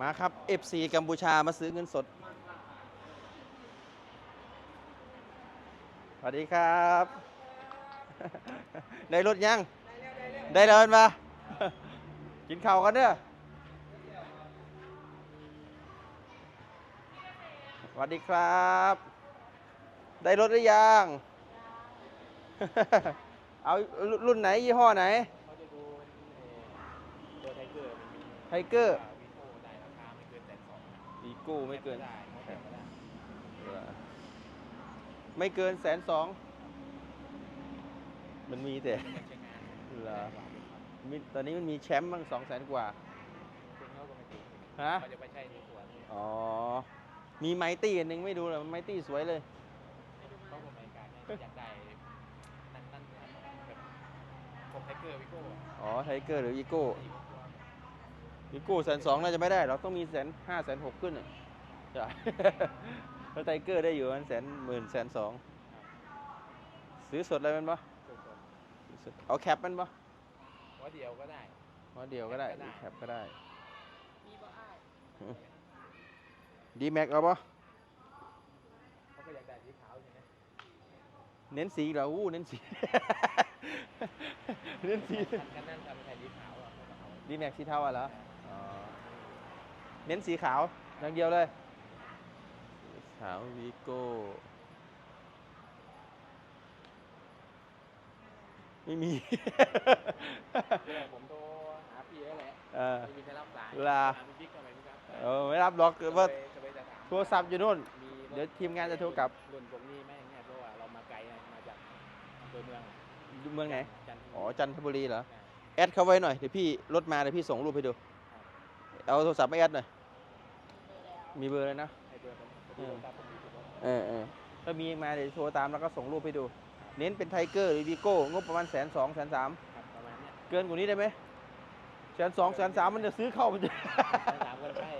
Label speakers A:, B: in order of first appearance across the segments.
A: มาครับ FC กัมพูชามาซื้อเงินสด สวัสดีครับ ได้รถยัง ได้เดินมากินข้าวกันเด้อสวัสดีครับ ได้รถหรือยัง เอารุ่นไหนยี่ห้อไหน
B: เขาจะดูเอ่อตัวไทเกอร์ สอง
A: อีโก้ไม่เกิน
B: ได้ไม่เกินก็ได้
A: ไม่เกินแสนสอง มันมีแต่
B: ไม่ใช้งาน
A: เหรอ มีตอนนี้มันมีแชมป์บ้างสองแสนกว่า
B: ซึ่งเขาก็ไม่ถึง
A: ฮะ
B: เขาจะไปใช้ในสวน
A: อ๋อ มีไมตี้อันหนึงไม่ดูเลยไมตี้สวยเลย
B: เขาก็ไม่การเนี่ยอยากได้นั่นนั่นนั่นแบบพวกไทเกอร์วิโก้อะ
A: อ๋อไทเกอร์หรืออีโก้
B: ที่ผมตัว
A: อีโก้แสนสองน่าจะไม่ได้เราต้องมีแสนห้าแสนหกขึ้นอะใช่แล้วไทเกอร์ได้อยู่ประมันแสนหมื่นแสนสองซื้อสดอะไรมันปะ
B: สด
A: เอาแคปมันปะ
B: ๆหัวเดียวก็ได้
A: มาเดียวก็ได้
B: แคปก็ได้
A: แคปก็ได้ดีแม็กเอาปะ
B: เขาก็อยากได้สีขาวใช่ไหม
A: เน้นสีเหราอู้เน้นสี เน้นสี
B: กันนั่นทำเป็นสีขาวอะเขาก็เอา
A: ดีแม็กสีเทาอะเหรออ๋อ เน้นสีขาวอย่างเดียวเลยสีขาววีโก้ไม่มี
B: เดี๋ยวผมโทรหาพี่แล้วแหละ
A: เออ
B: ไม่มีใครรับสาย
A: ลา
B: หพี่บิ๊กก็ไม่มีครับ
A: เออไม่รับหรอกว่า
B: จะไปจะถาม
A: โทรศัพท์อยู่นู่น
B: มีรถ
A: เดี๋ยวทีมงานจะโทรกลับ
B: รุ่นพวกนี้ไหมอย่างเงี้ยเพราะว่าเรามาไกลนะมาจากอำเภอเมือง
A: อยู่เมืองไหน
B: จันทบุรี
A: อ๋อ จันทบุรีเหรอ
B: ใช่
A: แอดเขาไว้หน่อย เดี๋ยวพี่รถมาเดี๋ยวพี่ส่งรูปให้ดู เอาโทรศัพท์มาแอดหน่อย มีเบอร์เลยนะ
B: ให้เบอร์ผมผม
A: เออ
B: ตามผมอยู่ที่รถ
A: เออเออถ้ามีมาเดี๋ยวโทรตามแล้วก็ส่งรูปให้ดู เน้นเป็นไทเกอร์หรือวีโก้งบประมาณแสนสองแสนสาม
B: ครับประมาณเนี้ย
A: เกินกว่านี้ได้ไหมแสนสองแสนสามมันจะซื้อเข้ามันจะ
B: สามคนใช่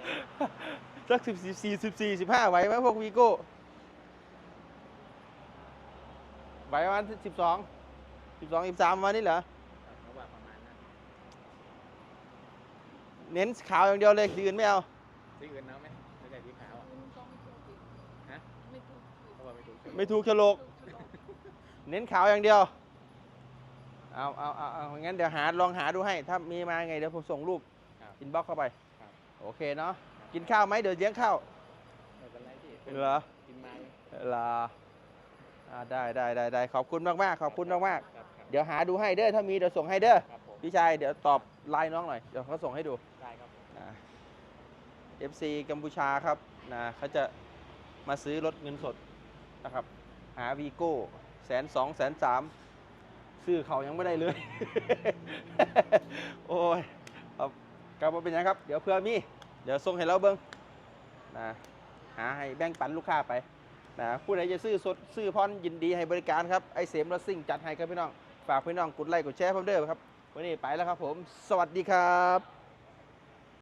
A: สักสิบสี่สิบสี่สิบห้าไหวไหมพวกวีโก้ไหวประมาณสิบสองสิบสองสิบสามวันนี้เหรอ
B: ครับเขาว่าประมาณนั้น
A: เน้นขาวอย่างเดียวเลยสีอื่นไม่เอา
B: สีอื่นเอาไหมไม่ใช่สีขาวอะฮะเขาว่าไม่ถูก
A: ไม่ถูกโฉลกเน้นขาวอย่างเดียวเอาเอาเอาเอางั้นเดี๋ยวหาลองหาดูให้ ถ้ามีมาไงเดี๋ยวผมส่งรูป
B: ครับ
A: อินบ็อกเข้าไป
B: ครับ
A: โอเคเนาะกินข้าวไหมเดี๋ยวเลี้ยงข้าว
B: ไม่เป็นไรพี่
A: เหรอ
B: กินมา
A: ลาอ่าได้ได้ได้ได้ขอบคุณมากมากๆขอบคุณมากมาก
B: ครับครับ
A: ๆเดี๋ยวหาดูให้เด้อถ้ามีเดี๋ยวส่งให้เด้อ
B: ครับผม
A: พี่ชายเดี๋ยวตอบไลน์น้องหน่อย เดี๋ยวเขาส่งให้ดู
B: ได้ครับผม
A: นะ FC กัมพูชาครับนะเขาจะมาซื้อรถเงินสดนะครับ หาวีโก้แสนสองแสนสามซื้อเขายังไม่ได้เลย โอ้ยครับกลับมาเป็นยังครับ เดี๋ยวเพื่อมี เดี๋ยวส่งให้เราเบิ้งนะหาให้แบ่งปันลูกค้าไปนะผู้ใดจะซื้อสดซื้อพรยินดีให้บริการครับ ไอเสมรถซิ่งจัดให้ครับพี่น้อง ฝากพี่น้องกดไลค์กดแชร์ผมเด้อครับ วันนี้ไปแล้วครับผม สวัสดีครับ